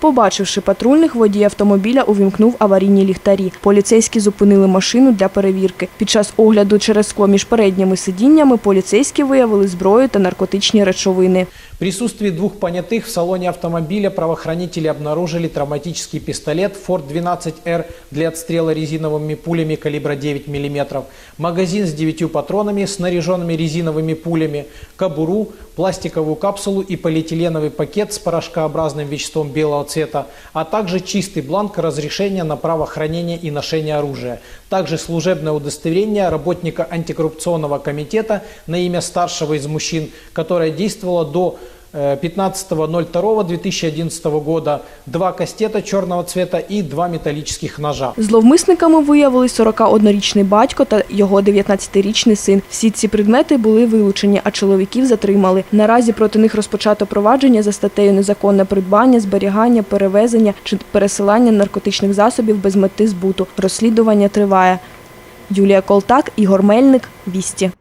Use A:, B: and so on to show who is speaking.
A: Побачивши патрульних, водій автомобіля увімкнув аварійні ліхтарі. Поліцейські зупинили машину для перевірки. Під час огляду через скло між передніми сидіннями поліцейські виявили зброю та наркотичні речовини.
B: В присутствии двух понятых в салоне автомобиля правоохранители обнаружили травматический пистолет Ford 12R для отстрела резиновыми пулями калибра 9 мм, магазин с 9 патронами, снаряженными резиновыми пулями, кобуру, пластиковую капсулу и полиэтиленовый пакет с порошкообразным веществом белого цвета, а также чистый бланк разрешения на право хранения и ношения оружия. Также служебное удостоверение работника антикоррупционного комитета на имя старшего из мужчин, которое действовало до 15.02.2011 года, два кастета черного цвета и два металлических ножа.
A: Зловмисниками виявились 41-річний батько та його 19-річний син. Всі ці предмети були вилучені, а чоловіків затримали. Наразі проти них розпочато провадження за статтею незаконне придбання, зберігання, перевезення чи пересилання наркотичних засобів без мети збуту. Розслідування триває. Юлія Колтак, Ігор Мельник, Вісті.